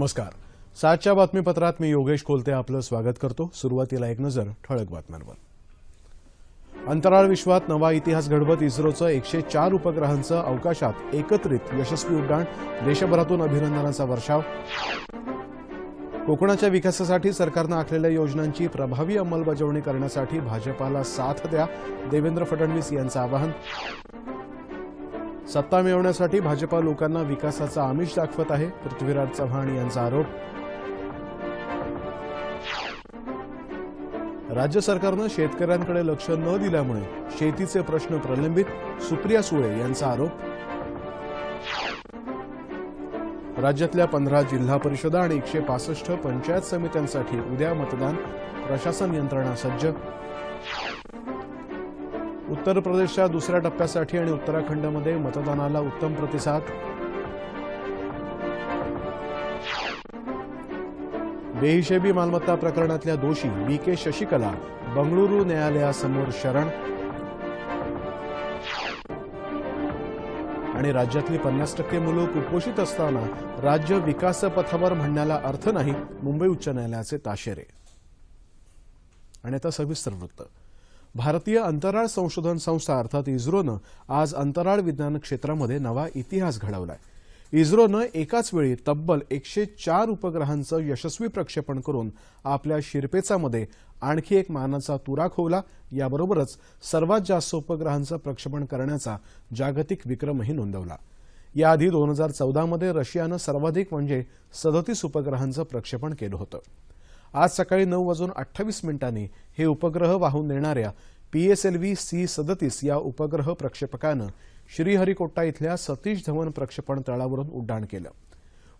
नमस्कार. सातच्या बातमीपत्रात मी योगेश कोलते आपलं स्वागत करतो. सुरुवातीला एक नजर ठळक बातम्यांवर. अंतराळ विश्वात नवा इतिहास घडवत इस्रोचं एकशे चार उपग्रहांचं अवकाशात एकत्रित यशस्वी उड्डाण देशभरातून अभिनंदनाचा वर्षाव. कोकणाच्या विकासासाठी सरकारनं आखलेल्या योजनांची प्रभावी अंमलबजावणी करण्यासाठी भाजपाला साथ द्या देवेंद्र फडणवीस यांचं आवाहन. सत्ता मिळवण्यासाठी भाजपा लोकांना विकासाचा आमिष दाखवत आहे. पृथ्वीराज चव्हाण यांचा आरोप. राज्य सरकारनं शेतकऱ्यांकडे लक्ष न दिल्यामुळे शेतीचे प्रश्न प्रलंबित सुप्रिया सुळे यांचा आरोप. राज्यातल्या पंधरा जिल्हा परिषदा आणि एकशे पासष्ट पंचायत समित्यांसाठी उद्या मतदान प्रशासन यंत्रणा सज्ज. उत्तर प्रदेशच्या दुसऱ्या टप्प्यासाठी आणि उत्तराखंडमध्ये मतदानाला उत्तम प्रतिसाद. बेहिशेबी मालमत्ता प्रकरणातल्या दोषी बी के शशिकला बंगळुरू न्यायालयासमोर शरण. आणि राज्यातली पन्नास टक्के मुलं कुपोषित असताना राज्य विकासपथावर म्हणण्याला अर्थ नाही मुंबई उच्च न्यायालयाचे ताशेरे. आणि आता सविस्तर वृत्त. भारतीय अंतराळ संशोधन संस्था अर्थात इस्रोनं आज अंतराळ विज्ञान क्षेत्रामध्ये नवा इतिहास घडवलाय. इस्रोनं एकाच वेळी तब्बल एकशे चार उपग्रहांचं यशस्वी प्रक्षेपण करून आपल्या शिरपेचामध्ये आणखी एक मानाचा तुरा खोवला. याबरोबरच सर्वात जास्त उपग्रहांचं प्रक्षेपण करण्याचा जागतिक विक्रमही नोंदवला. याआधी दोन हजार चौदामध्ये रशियानं सर्वाधिक म्हणजे सदतीस उपग्रहांचं प्रक्षेपण केलं होतं. आज सकाळी नऊ वाजून अठ्ठावीस मिनिटांनी हे उपग्रह वाहून नेणाऱ्या पीएसएलव्ही सी सदतीस या उपग्रह प्रक्षेपकानं श्रीहरिकोट्टा इथल्या सतीश धवन प्रक्षेपण तळावरून उड्डाण केलं.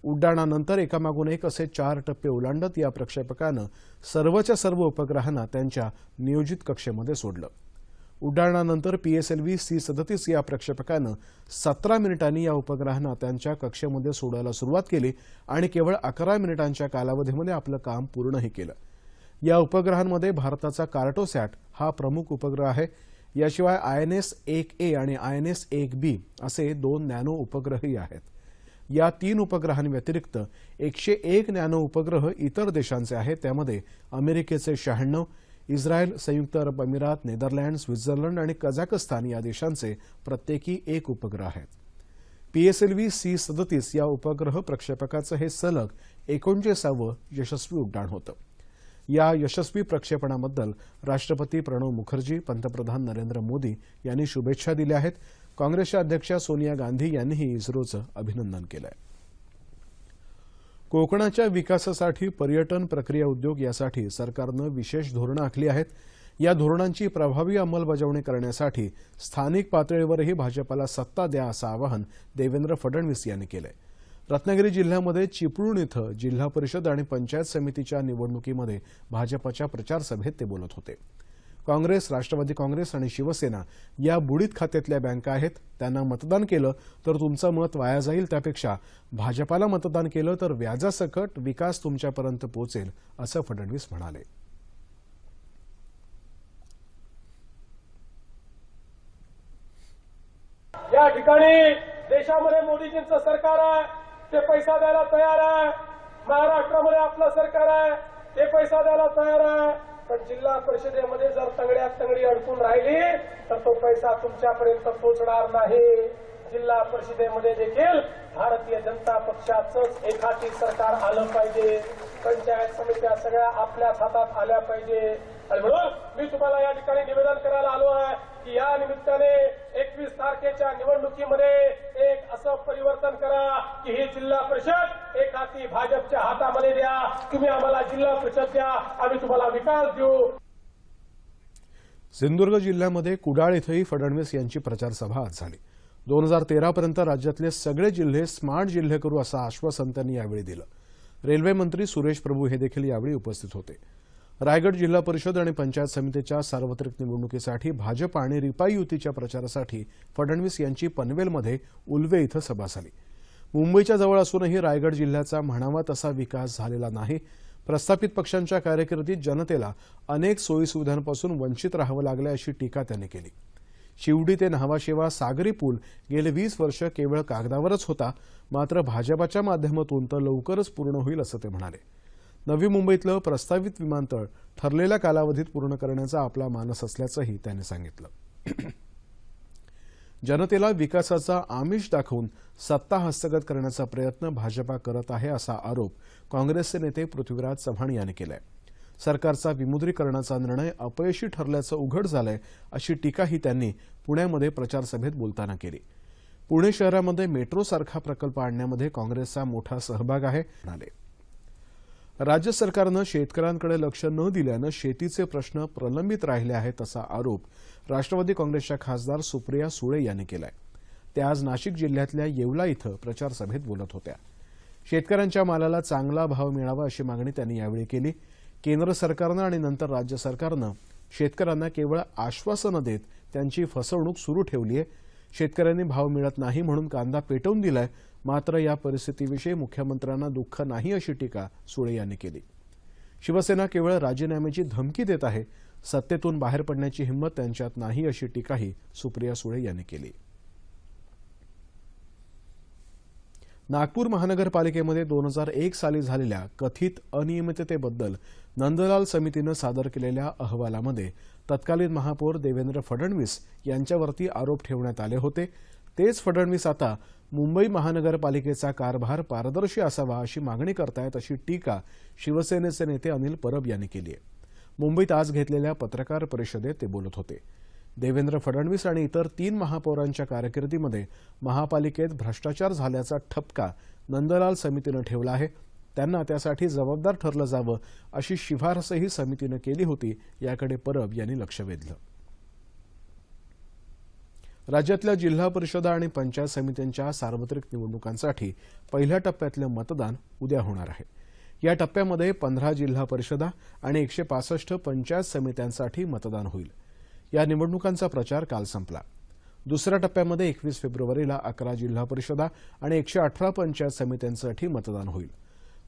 उड्डाणानंतर एकामागून एक असे चार टप्पे ओलांडत या प्रक्षेपकानं सर्वच्या सर्व उपग्रहांना त्यांच्या नियोजित कक्षेमध्ये सोडलं. उड्डाणानंतर पीएसएलव्ही सी सदतीस या प्रक्षेपकानं सतरा मिनिटांनी या उपग्रहांना त्यांच्या कक्षेमध्ये सोडायला सुरुवात केली आणि केवळ अकरा मिनिटांच्या कालावधीमध्ये आपलं काम पूर्णही केलं. या उपग्रहांमध्ये भारताचा कार्टोसॅट हा प्रमुख उपग्रह आहे. याशिवाय आय एन एस एक ए आणि आय एन एस एक बी असे दोन नॅनो उपग्रहही आहेत. या तीन उपग्रहांव्यतिरिक्त एकशे एक नॅनो उपग्रह इतर देशांचे आहेत. त्यामध्ये अमेरिकेचे शहाण्णव इस्रायल संयुक्त अरब अमिरात नेदरलँड स्वित्झर्लंड आणि कझाकस्तान या देशांचे प्रत्येकी एक उपग्रह आहेत. पीएसएलव्ही सी सदतीस या उपग्रह प्रक्षेपकाचं हे सलग एकोणचाळीसावं यशस्वी उड्डाण होतं. या यशस्वी प्रक्षेपणाबद्दल राष्ट्रपती प्रणव मुखर्जी पंतप्रधान नरेंद्र मोदी यांनी शुभेच्छा दिल्या आहेत. काँग्रेसच्या अध्यक्षा सोनिया गांधी यांनीही इस्रोचं अभिनंदन केलं आहे कोकणाच्या विकासासाठी पर्यटन प्रक्रिया उद्योग यासाठी सरकारनं विशेष धोरणं आखली आहेत. या धोरणांची प्रभावी अंमलबजावणी करण्यासाठी स्थानिक पातळीवरही भाजपाला सत्ता द्या असं आवाहन देवेंद्र फडणवीस यांनी केलंय. रत्नागिरी जिल्ह्यामध्ये चिपळूण इथं जिल्हा परिषद आणि पंचायत समितीच्या निवडणुकीमध्ये भाजपाच्या प्रचारसभेत ते बोलत होते. काँग्रेस राष्ट्रवादी काँग्रेस आणि शिवसेना या बुडीत खात्यातल्या बँका आहेत. त्यांना मतदान केलं तर तुमचं मत वाया जाईल त्यापेक्षा. भाजपाला मतदान केलं तर व्याजासकट विकास तुमच्यापर्यंत पोहोचेल असं फडणवीस म्हणाले. या ठिकाणी देशामध्ये मोदीजींचं सरकार आहे. ते पैसा द्यायला तयार आहे. महाराष्ट्रामध्ये आपलं सरकार आहे. ते पैसा द्यायला तयार आहे. पण जिल्हा परिषदेमध्ये जर तंगड्यात तंगडी अडकून राहिली तर तो पैसा तुमच्यापर्यंत पोहोचणार नाही. जिल्हा परिषदेमध्ये देखील भारतीय जनता पक्षाचंच एखादी सरकार आलं पाहिजे. पंचायत समित्या सगळ्या आपल्याच हातात आल्या पाहिजे. आणि म्हणून मी तुम्हाला या ठिकाणी निवेदन करायला आलो आहे. की या निमित्ताने एकवीस तारखेच्या निवडणुकीमध्ये एक असं परिवर्तन करा की ही जिल्हा परिषद एक हाती भाजपच्या हातामध्ये द्या. तुम्ही आम्हाला जिल्हा परिषद द्या. आम्ही तुम्हाला विकास देऊ. सिंधुदुर्ग जिल्ह्यामध्ये कुडाळ इथंही फडणवीस यांची प्रचारसभा आज झाली. दोन हजार तेरापर्यंत राज्यातले सगळे जिल्हे स्मार्ट जिल्हे करू असं आश्वासन त्यांनी यावेळी दिलं. रेल्वे मंत्री सुरेश प्रभू हे देखील यावेळी उपस्थित होते. रायगड जिल्हा परिषद आणि पंचायत समितीच्या सार्वत्रिक निवडणुकीसाठी भाजप आणि रिपाई युतीच्या प्रचारासाठी फडणवीस यांची पनवेलमध्ये उल्वे इथं सभा झाली. मुंबईच्या जवळ असूनही रायगड जिल्ह्याचा म्हणावा तसा विकास झालेला नाही. प्रस्थापित पक्षांच्या कार्यकिर्दीत जनतेला अनेक सोयीसुविधांपासून वंचित राहावं लागलं अशी टीका त्यांनी केली. शिवडी ते न्हावाशेवा सागरी पूल गेले वीस वर्ष केवळ कागदावरच होता मात्र भाजपाच्या माध्यमातून तर लवकरच पूर्ण होईल असं ते म्हणाले. नवी मुंबईतलं प्रस्तावित विमानतळ ठरलेल्या कालावधीत पूर्ण करण्याचा आपला मानस असल्याचंही त्यांनी सांगितलं. जनतेला विकासाचा आमिष दाखवून सत्ता हस्तगत करण्याचा प्रयत्न भाजपा करत आहे असा आरोप काँग्रेसचे नेते पृथ्वीराज चव्हाण यांनी केलाय. सरकारचा विमुद्रीकरणाचा निर्णय अपयशी ठरल्याचं उघड झालंय अशी टीकाही त्यांनी पुण्यामध्ये प्रचारसभेत बोलताना केली. पुणे शहरामध्ये मेट्रोसारखा प्रकल्प आणण्यामध्ये काँग्रेसचा मोठा सहभाग आहे म्हणाले. राज्य सरकारनं शेतकऱ्यांकडे लक्ष न दिल्यानं शेतीचे प्रश्न प्रलंबित राहिले आहेत असा आरोप राष्ट्रवादी काँग्रेसच्या खासदार सुप्रिया सुळे यांनी केलाय. त्या आज नाशिक जिल्ह्यातल्या येवला इथं प्रचारसभेत बोलत होत्या. शेतकऱ्यांच्या मालाला चांगला भाव मिळावा अशी मागणी त्यांनी यावेळी केली. केंद्र सरकारनं आणि नंतर राज्य सरकारनं शेतकऱ्यांना केवळ आश्वासनं देत त्यांची फसवणूक सुरू ठेवली आहे शेतकऱ्यांनी भाव मिळत नाही म्हणून कांदा पेटवून दिलाय मात्र या परिस्थितीविषयी मुख्यमंत्र्यांना दुःख नाही अशी टीका सुळे यांनी केली. शिवसेना केवळ राजीनाम्याची धमकी देत आहे सत्तेतून बाहेर पडण्याची हिंमत त्यांच्यात नाही अशी टीकाही सुप्रिया सुळे यांनी केली. नागपूर महानगरपालिकेमध्ये दोन हजार एक साली झालेल्या कथित अनियमिततेबद्दल नंदलाल समितीनं सादर केलेल्या अहवालामध्ये तत्कालीन महापौर देवेंद्र फडणवीस यांच्यावरती आरोप ठेवण्यात आले होते. तेच फडणवीस आता मुंबई महानगरपालिकेचा कारभार पारदर्शी असावा अशी मागणी करतायत अशी टीका शिवसेनेचे नेते अनिल परब यांनी केली आहे. मुंबईत आज घेतलेल्या पत्रकार परिषदेत ते बोलत होते. देवेंद्र फडणवीस आणि इतर तीन महापौरांच्या कारकिर्दीमध्ये महापालिकेत भ्रष्टाचार झाल्याचा ठपका नंदलाल समितीनं ठेवला आहे. त्यांना त्यासाठी जबाबदार ठरलं जावं अशी शिफारसही समितीनं केली होती याकडे परब यांनी लक्ष वेधलं. राज्यातल्या जिल्हा परिषदा आणि पंचायत समित्यांच्या सार्वत्रिक निवडणुकांसाठी पहिल्या टप्प्यातलं मतदान उद्या होणार आहे. या टप्प्यामध्ये पंधरा जिल्हा परिषदा आणि एकशे पासष्ट पंचायत समित्यांसाठी मतदान होईल. या निवडणुकांचा प्रचार काल संपला. दुसऱ्या टप्प्यामध्ये एकवीस फेब्रुवारीला अकरा जिल्हा परिषदा आणि एकशे अठरा पंचायत समित्यांसाठी मतदान होईल.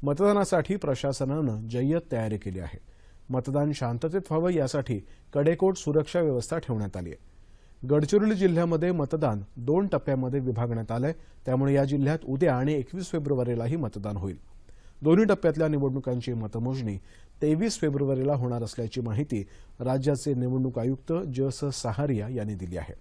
मतदानासाठी प्रशासनानं जय्यत तयारी केली आहे. मतदान शांततेत व्हावं यासाठी कडेकोट सुरक्षा व्यवस्था ठेवण्यात आली आहे. गडचिरोली जिल्ह्यामध्ये मतदान दोन टप्प्यामध्ये विभागण्यात आलंय. त्यामुळे या जिल्ह्यात उद्या आणि एकवीस फेब्रुवारीलाही मतदान होईल. दोन्ही टप्प्यातल्या निवडणुकांची मतमोजणी तेवीस फेब्रुवारीला होणार असल्याची माहिती राज्याचे निवडणूक आयुक्त ज स सहारिया यांनी दिली आहे.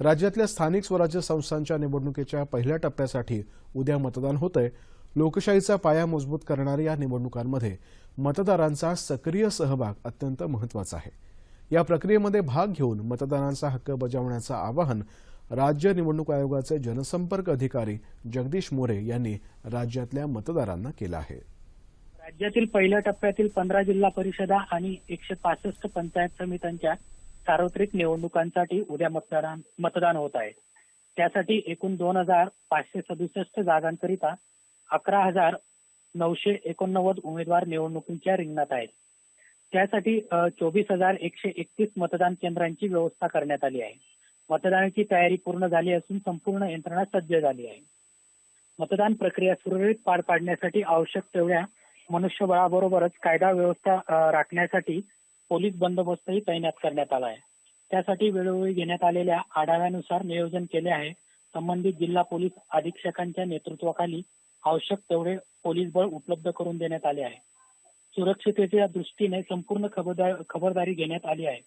राज्यातल्या स्थानिक स्वराज्य संस्थांच्या निवडणुकीच्या पहिल्या टप्प्यासाठी उद्या मतदान होतंय. लोकशाहीचा पाया मजबूत करणाऱ्या या निवडणुकांमध्ये मतदारांचा सक्रिय सहभाग अत्यंत महत्त्वाचा आहे. या प्रक्रियेमध्ये भाग घेऊन मतदानाचा हक्क बजावण्याचं आवाहन राज्य निवडणूक आयोगाचे जनसंपर्क अधिकारी जगदीश मोरे यांनी राज्यातल्या मतदारांना केलं आहे. राज्यातील पहिल्या टप्प्यातील पंधरा जिल्हा परिषदा आणि एकशे पासष्ट पंचायत समित्यांच्या सार्वत्रिक निवडणुकांसाठी उद्या मतदान मतदान होत आहे. त्यासाठी एकूण दोन हजार पाचशे सदुसष्ट जागांकरिता अकरा हजार नऊशे एकोणनव्वद उमेदवार निवडणुकीच्या रिंगणात आहेत. त्यासाठी चोवीस हजार एकशे एकतीस मतदान केंद्रांची व्यवस्था करण्यात आली आहे. मतदानाची तयारी पूर्ण झाली असून संपूर्ण यंत्रणा सज्ज झाली आहे. मतदान प्रक्रिया सुरळीत पार पाडण्यासाठी आवश्यक तेवढ्या मनुष्यबळाबरोबरच कायदा व्यवस्था राखण्यासाठी पोलीस बंदोबस्तही तैनात करण्यात आला आहे. त्यासाठी वेळोवेळी घेण्यात आलेल्या आढाव्यानुसार नियोजन केले आहे. संबंधित जिल्हा पोलीस अधीक्षकांच्या नेतृत्वाखाली आवश्यक तेवढे पोलीस बळ उपलब्ध करून देण्यात आले आहे. सुरक्षिततेच्या दृष्टीने संपूर्ण खबरदार खबरदारी घेण्यात आली आहे.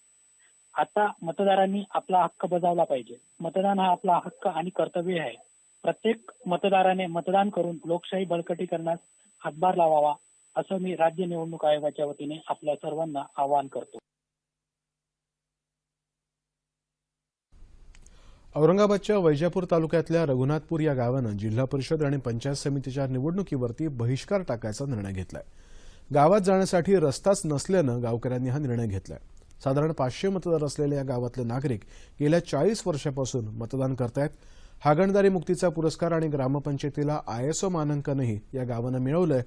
आता मतदारांनी आपला हक्क बजावला पाहिजे. मतदान हा आपला हक्क आणि कर्तव्य आहे. प्रत्येक मतदाराने मतदान करून लोकशाही बळकटीकरणास हातभार लावावा असं मी राज्य निवडणूक आयोगाच्या वतीने आपल्या सर्वांना आवाहन करतो. औरंगाबादच्या वैजापूर तालुक्यातल्या रघुनाथपूर या गावानं जिल्हा परिषद आणि पंचायत समितीच्या निवडणुकीवरती बहिष्कार टाकायचा निर्णय घेतलाय. गावात जाण्यासाठी रस्ताच नसल्यानं गावकऱ्यांनी हा निर्णय घेतलाय. साधारण पाचशे मतदार असलेल्या या गावातले नागरिक गेल्या चाळीस वर्षापासून मतदान करतायत. हागणदारी मुक्तीचा पुरस्कार आणि ग्रामपंचायतीला आयएसओ मानांकनही या गावानं मिळवलंय.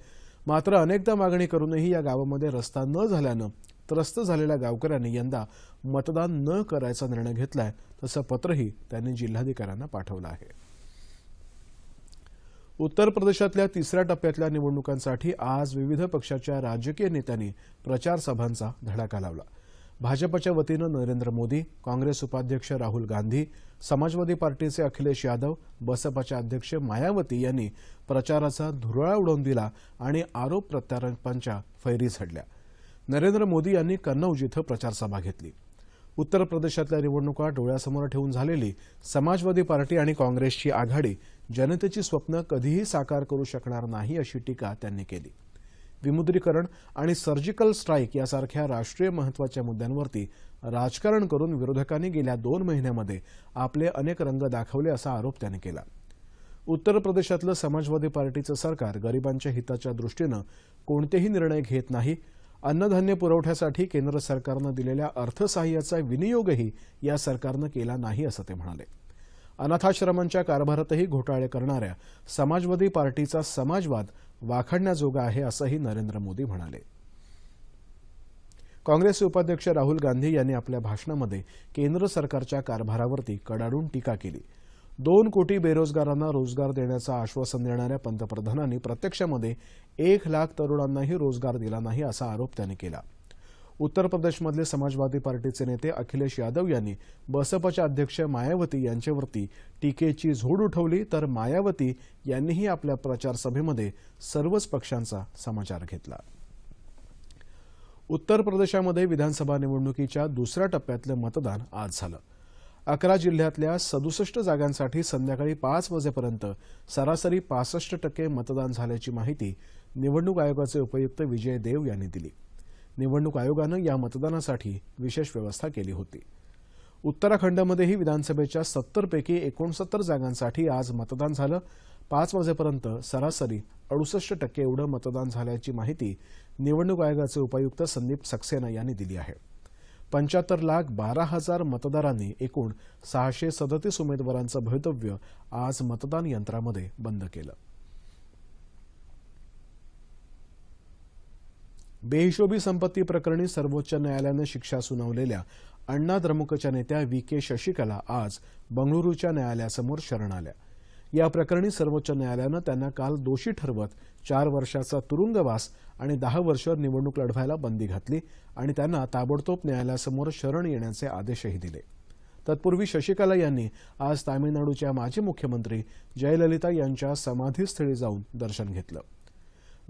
मात्र अनेकदा मागणी करूनही या गावामध्ये रस्ता न झाल्यानं त्रस्त झालेल्या गावकऱ्यांनी यंदा मतदान न करायचा निर्णय घेतलाय तसं पत्रही त्यांनी जिल्हाधिकाऱ्यांना पाठवलं आहे. उत्तर प्रदेशातल्या तिसऱ्या टप्प्यातल्या निवडणुकांसाठी आज विविध पक्षाच्या राजकीय नेत्यांनी प्रचारसभांचा धडाका लावला. भाजपच्या वतीनं नरेंद्र मोदी काँग्रेस उपाध्यक्ष राहुल गांधी समाजवादी पार्टीचे अखिलेश यादव बसपाच्या अध्यक्ष मायावती यांनी प्रचाराचा धुरळा उडवून दिला आणि आरोप प्रत्यारोपांच्या फैरी झडल्या. नरेंद्र मोदी यांनी कन्नौज इथं प्रचारसभा घेतली. उत्तर प्रदेशातल्या निवडणुका डोळ्यासमोर ठेवून झालेली समाजवादी पार्टी आणि काँग्रेसची आघाडी जनतेची स्वप्न कधीही साकार करू शकणार नाही अशी टीका त्यांनी केली. विमुद्रीकरण आणि सर्जिकल स्ट्राईक यासारख्या राष्ट्रीय महत्त्वाच्या मुद्द्यांवरती राजकारण करून विरोधकांनी गेल्या दोन महिन्यामध्ये आपले अनेक रंग दाखवले असा आरोप त्यांनी केला. उत्तर प्रदेशातलं समाजवादी पार्टीचं सरकार गरिबांच्या हिताच्या दृष्टीनं कोणतेही निर्णय घेत नाही अन्नधान्य पुरवठ्यासाठी केंद्र सरकारनं दिलेल्या अर्थसहाय्याचा विनियोगही या सरकारनं केला नाही असं ते म्हणाले. अनाथाश्रमांच्या कारभारातही घोटाळे करणाऱ्या समाजवादी पार्टीचा समाजवाद वाखाणण्याजोगा आहे असंही नरेंद्र मोदी म्हणाले. काँग्रेसचे उपाध्यक्ष राहुल गांधी यांनी आपल्या भाषणामध्ये केंद्र सरकारच्या कारभारावरती कडाडून टीका केली. दोन कोटी बेरोजगारांना रोजगार देण्याचं आश्वासन देणाऱ्या पंतप्रधानांनी प्रत्यक्षामध्ये एक लाख तरुणांनाही रोजगार दिला नाही असा आरोप त्यांनी केला. उत्तर प्रदेशमधले समाजवादी पार्टीचे नेते अखिलेश यादव यांनी बसपाच्या अध्यक्ष मायावती यांच्यावरती टीकेची झोड उठवली तर मायावती यांनीही आपल्या प्रचारसभेमध्ये सर्वच पक्षांचा समाचार घेतला. उत्तर प्रदेशामध्ये विधानसभा निवडणुकीच्या दुसऱ्या टप्प्यातलं मतदान आज झालं. अकरा जिल्ह्यातल्या सदुसष्ट जागांसाठी संध्याकाळी पाच वाजेपर्यंत सरासरी पासष्ट टक्के मतदान झाल्याची माहिती निवडणूक आयोगाचे उपयुक्त विजय देव यांनी दिली. निवडणूक आयोगानं या मतदानासाठी विशेष व्यवस्था केली होती. उत्तराखंडमध्येही विधानसभेच्या सत्तरपैकी एकोणसत्तर जागांसाठी आज मतदान झालं. पाच वाजेपर्यंत सरासरी अडुसष्ट टक्के एवढं मतदान झाल्याची माहिती निवडणूक आयोगाचे उपायुक्त संदीप सक्सेना यांनी दिली आहे. पंच्याहत्तर लाख बारा हजार मतदारांनी एकूण सहाशे सदतीस उमेदवारांचं भवितव्य आज मतदान यंत्रामध्ये बंद केलं. बेहिशोबी संपत्ती प्रकरणी सर्वोच्च न्यायालयानं शिक्षा सुनावलेल्या अण्णा द्रमुकच्या नेत्या व्ही के शशिकला आज बंगळुरूच्या न्यायालयासमोर शरण आल्या. या प्रकरणी सर्वोच्च न्यायालयानं त्यांना काल दोषी ठरवत चार वर्षाचा तुरुंगवास आणि दहा वर्ष निवडणूक लढवायला बंदी घातली आणि त्यांना ताबडतोब न्यायालयासमोर शरण येण्याचे आदेशही दिले. तत्पूर्वी शशिकला यांनी आज तामिळनाडूच्या माजी मुख्यमंत्री जयललिता यांच्या समाधीस्थळी जाऊन दर्शन घेतलं.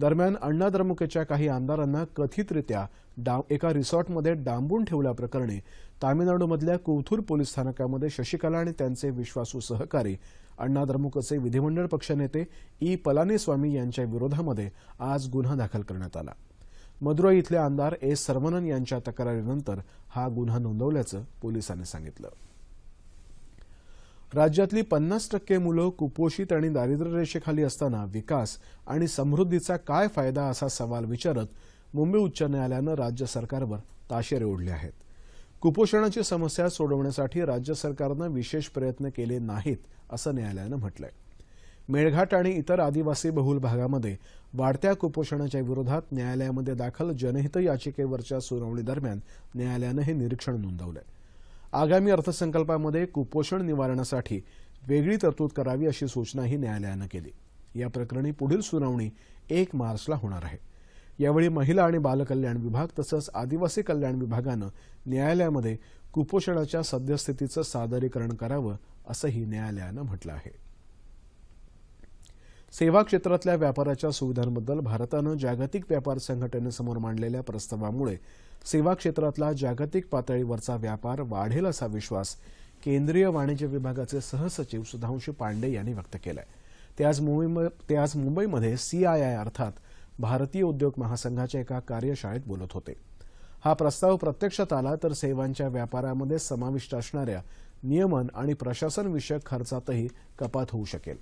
दरम्यान अण्णा द्रमुकच्या काही आमदारांना कथितरित्या डा एका रिसॉर्टमध्ये डांबून ठेवल्याप्रकरणी तामिळनाडूमधल्या कोथूर पोलीस स्थानकामध्ये शशिकला आणि त्यांचे विश्वासू सहकारी अण्णा द्रमुकचे विधिमंडळ पक्षनेते ई. पलानीस्वामी यांच्या विरोधामध्ये आज गुन्हा दाखल करण्यात आला. मदुराई इथले आमदार एस सर्वनन यांच्या तक्रारीनंतर हा गुन्हा नोंदवल्याचं पोलिसांनी सांगितलं. राज्यातली पन्नास टक्के मुलं कुपोषित आणि दारिद्र्य रेषेखाली असताना विकास आणि समृद्धीचा काय फायदा असा सवाल विचारत मुंबई उच्च न्यायालयानं राज्य सरकारवर ताशेरे ओढले आहेत. कुपोषणाची समस्या सोडवण्यासाठी राज्य सरकारनं विशेष प्रयत्न केले नाहीत असं न्यायालयानं म्हटलंय. मेळघाट आणि इतर आदिवासी बहुल भागामध्ये वाढत्या कुपोषणाच्या विरोधात न्यायालयामध्ये दाखल जनहित याचिकेवरच्या सुनावणीदरम्यान न्यायालयानं हे निरीक्षण नोंदवलंय. आगामी अर्थसंकल्पामध्ये कुपोषण निवारणासाठी वेगळी तरतूद करावी अशी सूचनाही न्यायालयानं केली. या प्रकरणी पुढील सुनावणी एक मार्चला होणार आहे. यावेळी महिला आणि बालकल्याण विभाग तसंच आदिवासी कल्याण विभागानं न्यायालयामध्ये कुपोषणाच्या सद्यस्थितीचं सादरीकरण करावं असंही न्यायालयानं म्हटलं आहे. सेवा क्षेत्रातल्या व्यापाराच्या सुविधांबद्दल भारतानं जागतिक व्यापार संघटनेसमोर मांडलेल्या प्रस्तावामुळे सेवा क्षेत्रातला जागतिक पातळीवरचा व्यापार वाढेल असा विश्वास केंद्रीय वाणिज्य विभागाचे सहसचिव सुधांशू पांडे यांनी व्यक्त केलाय. ते आज मुंबई ते आज मुंबईमध्ये सीआयआय अर्थात भारतीय उद्योग महासंघाच्या एका कार्यशाळेत बोलत होते. हा प्रस्ताव प्रत्यक्षात आला तर सेवांच्या व्यापारामध्ये समाविष्ट असणाऱ्या नियमन आणि प्रशासनविषयक खर्चातही कपात होऊ शकेल.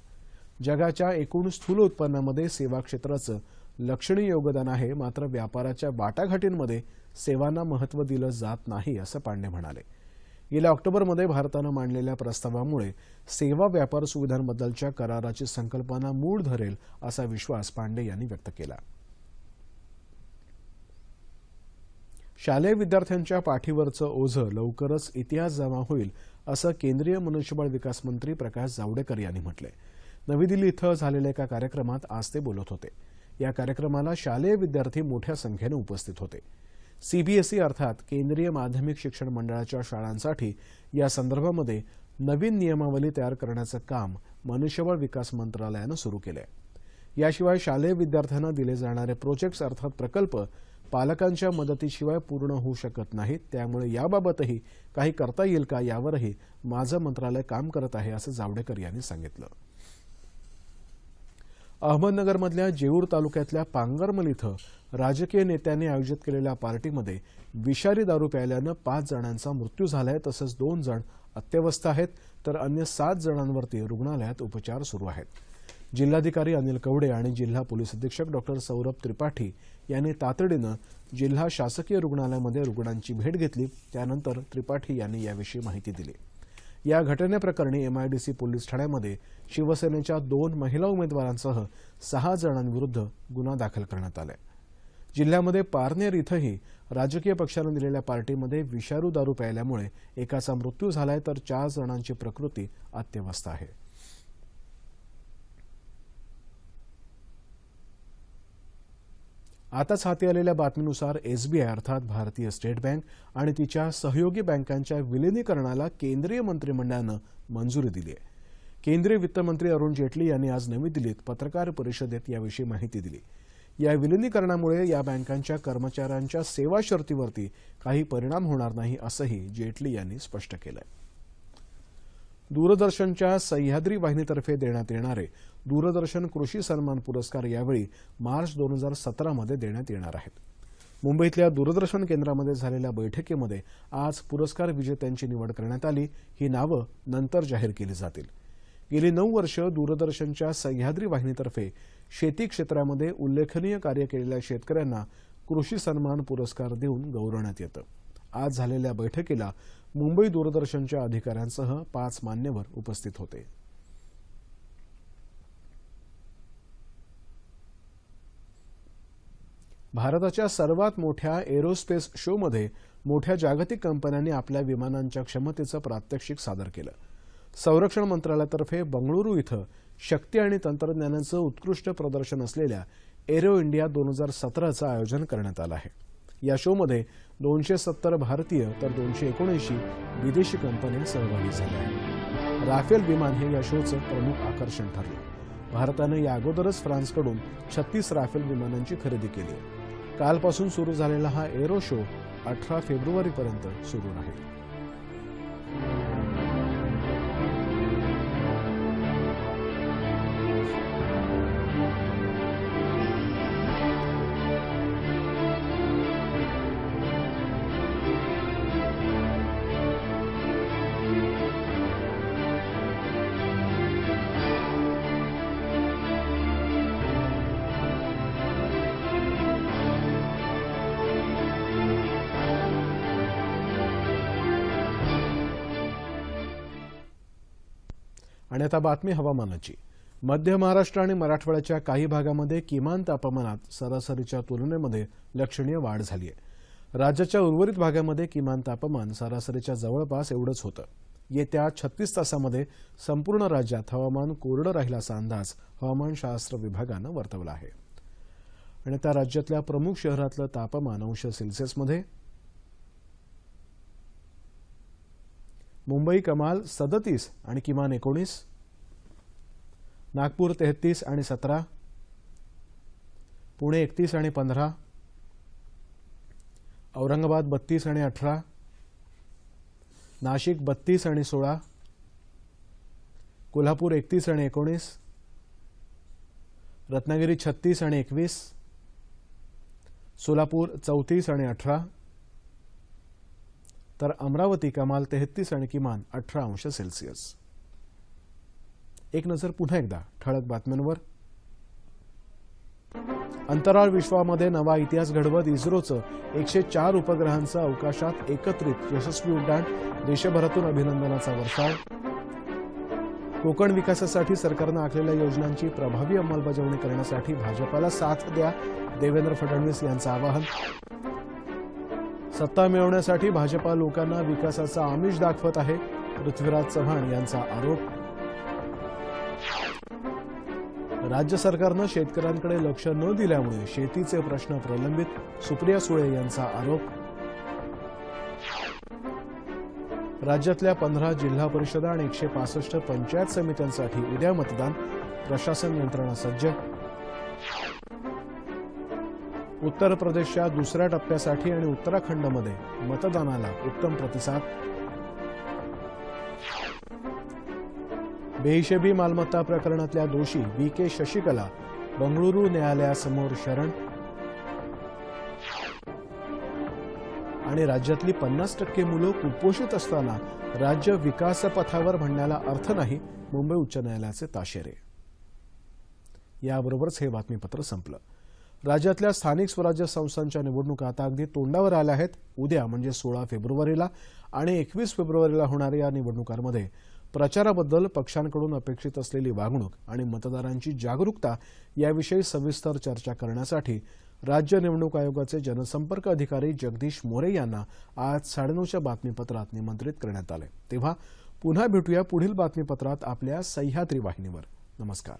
जगाच्या एकूण स्थूल उत्पन्नामध्ये सेवा क्षेत्राचं लक्षणीय योगदान आहे. मात्र व्यापाराच्या वाटाघाटींमध्ये सेवांना महत्त्व दिलं जात नाही असं पांडे म्हणाले. गेल्या ऑक्टोबरमध्ये भारतानं मांडलेल्या प्रस्तावामुळे सेवा व्यापार सुविधांबद्दलच्या कराराची संकल्पना मूळ धरेल असा विश्वास पांडे यांनी व्यक्त केला. शालेय विद्यार्थ्यांच्या पाठीवरचं ओझं लवकरच इतिहास जमा होईल असं केंद्रीय मनुष्यबळ विकास मंत्री प्रकाश जावडेकर यांनी म्हटलंय. नवी दिल्ली इथं झालेल्या एका कार्यक्रमात आज ते बोलत होते. या कार्यक्रमाला शालेय विद्यार्थी मोठ्या संख्येनं उपस्थित होते. सीबीएसई अर्थात केंद्रीय माध्यमिक शिक्षण मंडळाच्या शाळांसाठी या संदर्भामध्ये नवीन नियमावली तयार करण्याचं काम मनुष्यबळ विकास मंत्रालयानं सुरू केलं आहे याशिवाय शालेय विद्यार्थ्यांना दिले जाणारे प्रोजेक्ट्स अर्थात प्रकल्प पालकांच्या मदतीशिवाय पूर्ण होऊ शकत नाहीत. त्यामुळे याबाबतही काही करता येईल का यावरही माझं मंत्रालय काम करत आहे असं जावडेकर यांनी सांगितलं. अहमदनगरमधल्या जेऊर तालुक्यातल्या पांगरमल इथं राजकीय नेत्यांनी आयोजित केलेल्या पार्टीमध्ये विषारी दारू प्यायल्यानं पाच जणांचा मृत्यू झालाय तसंच दोन जण अत्यवस्थ आहेत तर अन्य सात जणांवरती रुग्णालयात उपचार सुरू आहेत. जिल्हाधिकारी अनिल कवडे आणि जिल्हा पोलीस अधीक्षक डॉक्टर सौरभ त्रिपाठी यांनी तातडीनं जिल्हा शासकीय रुग्णालयामध्ये रुग्णांची भेट घेतली. त्यानंतर त्रिपाठी यांनी याविषयी माहिती दिली. या घटनेप्रकरणी एमआयडीसी पोलीस ठाण्यामध्ये शिवसेनेच्या दोन महिला उमेदवारांसह सहा जणांविरुद्ध गुन्हा दाखल करण्यात आला जिल्ह्यामध्ये पारनेर इथंही राजकीय पक्षानं दिलेल्या पार्टीमध्ये विषारू दारू प्यायल्यामुळे एकाचा मृत्यू झालाय तर चार जणांची प्रकृती अत्यवस्थ आहे. आताच हाती आलेल्या बातमीनुसार एसबीआय अर्थात भारतीय स्टेट बँक आणि तिच्या सहयोगी बँकांच्या विलिनीकरणाला केंद्रीय मंत्रिमंडळानं मंजुरी दिली आहे. केंद्रीय वित्तमंत्री अरुण जेटली यांनी आज नवी दिल्लीत पत्रकार परिषदेत याविषयी माहिती दिली. या विलिनीकरणामुळे या बँकांच्या कर्मचाऱ्यांच्या सेवा शर्तीवरती काही परिणाम होणार नाही असंही जेटली यांनी स्पष्ट केलं आहे दूरदर्शनच्या सह्याद्री वाहिनीतर्फे देण्यात येणारे दूरदर्शन कृषी सन्मान पुरस्कार यावेळी मार्च दोन हजार सतरामध्ये देण्यात येणार आहेत. मुंबईतल्या दूरदर्शन केंद्रामध्ये झालेल्या बैठकीमध्ये आज पुरस्कार विजेत्यांची निवड करण्यात आली. ही नावं नंतर जाहीर केली जातील. गेली नऊ वर्ष दूरदर्शनच्या सह्याद्री वाहिनीतर्फे शेती क्षेत्रामध्ये उल्लेखनीय कार्य केलेल्या शेतकऱ्यांना कृषी सन्मान पुरस्कार देऊन गौरवण्यात येतं. आज झालेल्या बैठकीला मुंबई दूरदर्शनच्या अधिकाऱ्यांसह पाच मान्यवर उपस्थित होते. भारताच्या सर्वात मोठ्या एरोस्पेस शोमध्ये मोठ्या जागतिक कंपन्यांनी आपल्या विमानांच्या क्षमतेचं प्रात्यक्षिक सादर केलं. संरक्षण मंत्रालयातर्फे बंगळुरू इथं शक्ती आणि तंत्रज्ञानाचं उत्कृष्ट प्रदर्शन असलेल्या एरो इंडिया दोन हजार सतराचं आयोजन करण्यात आलं आहे. या शोमध्ये दोनशे सत्तर भारतीय तर दोनशे एकोणऐंशी विदेशी कंपन्या सहभागी झाल्या आहेत. राफेल विमान हे या शोचं प्रमुख आकर्षण ठरलं. भारतानं या अगोदरच फ्रान्सकडून छत्तीस राफेल विमानांची खरेदी केली. कालपासून सुरू झालेला हा एरो शो अठरा फेब्रुवारीपर्यंत सुरू राहील. आणि आता बातमी हवामानाची. मध्य महाराष्ट्र आणि मराठवाड्याच्या काही भागामध्ये किमान तापमानात सरासरीच्या तुलनेमध्ये लक्षणीय वाढ झाली आहे राज्याच्या उर्वरित भागामध्ये किमान तापमान सरासरीच्या जवळपास एवढंच होतं. येत्या छत्तीस तासामध्ये संपूर्ण राज्यात हवामान कोरडं राहील असा अंदाज हवामानशास्त्र विभागानं वर्तवला आहे. आणि त्या राज्यातल्या प्रमुख शहरातलं तापमान अंश सेल्सिअसमध्ये मुंबई कमाल सदतीस आणि किमान एकोणीस. नागपूर तेहतीस आणि सतरा. पुणे एकतीस आणि पंधरा. औरंगाबाद बत्तीस आणि अठरा. नाशिक बत्तीस आणि सोळा. कोल्हापूर एकतीस आणि एकोणीस. रत्नागिरी छत्तीस आणि एकवीस. सोलापूर चौतीस आणि अठरा. तर अमरावती कमाल तेहतीस आणि किमान अठरा अंश सेल्सिअस. एक नजर पुन्हा एकदा ठळक बातम्यांवर. अंतराळ विश्वामध्ये नवा इतिहास घडवत इस्रोचं एकशे चार उपग्रहांचं अवकाशात एकत्रित यशस्वी उड्डाण देशभरातून अभिनंदनाचा वर्षाव. कोकण विकासासाठी सरकारनं आखलेल्या योजनांची प्रभावी अंमलबजावणी करण्यासाठी भाजपाला साथ द्या देवेंद्र फडणवीस यांचं आवाहन. सत्ता मिळवण्यासाठी भाजपा लोकांना विकासाचा आमिष दाखवत आहे. पृथ्वीराज चव्हाण यांचा आरोप. राज्य सरकारनं शेतकऱ्यांकडे लक्ष न दिल्यामुळे शेतीचे प्रश्न प्रलंबित सुप्रिया सुळे यांचा आरोप. राज्यातल्या पंधरा जिल्हा परिषदा आणि एकशे पासष्ट पंचायत समित्यांसाठी उद्या मतदान. प्रशासन यंत्रणा सज्ज. उत्तर प्रदेशच्या दुसऱ्या टप्प्यासाठी आणि उत्तराखंडमध्ये मतदानाला उत्तम प्रतिसाद. बेहिशेबी मालमत्ता प्रकरणातल्या दोषी बी के. शशिकला बंगळुरू न्यायालयासमोर शरण. आणि राज्यातली पन्नास टक्के मुलं कुपोषित असताना राज्य विकासपथावर म्हणण्याला अर्थ नाही मुंबई उच्च न्यायालयाचे ताशेरे. याबरोबरच हे बातमीपत्र संपलं. राज्यातल्या स्थानिक स्वराज्य संस्थांच्या निवडणुका आता अगदी तोंडावर आल्या आहेत. उद्या म्हणजे सोळा फेब्रुवारीला आणि एकवीस फेब्रुवारीला होणाऱ्या या निवडणुकांमध्ये प्रचाराबद्दल पक्षांकडून अपेक्षित असलेली वागणूक आणि मतदारांची जागरूकता याविषयी सविस्तर चर्चा करण्यासाठी राज्य निवडणूक आयोगाचे जनसंपर्क अधिकारी जगदीश मोरे यांना आज साडेनऊच्या बातमीपत्रात निमंत्रित करण्यात आले. तेव्हा पुन्हा भेटूया पुढील बातमीपत्रात आपल्या सह्याद्री वाहिनीवर. नमस्कार.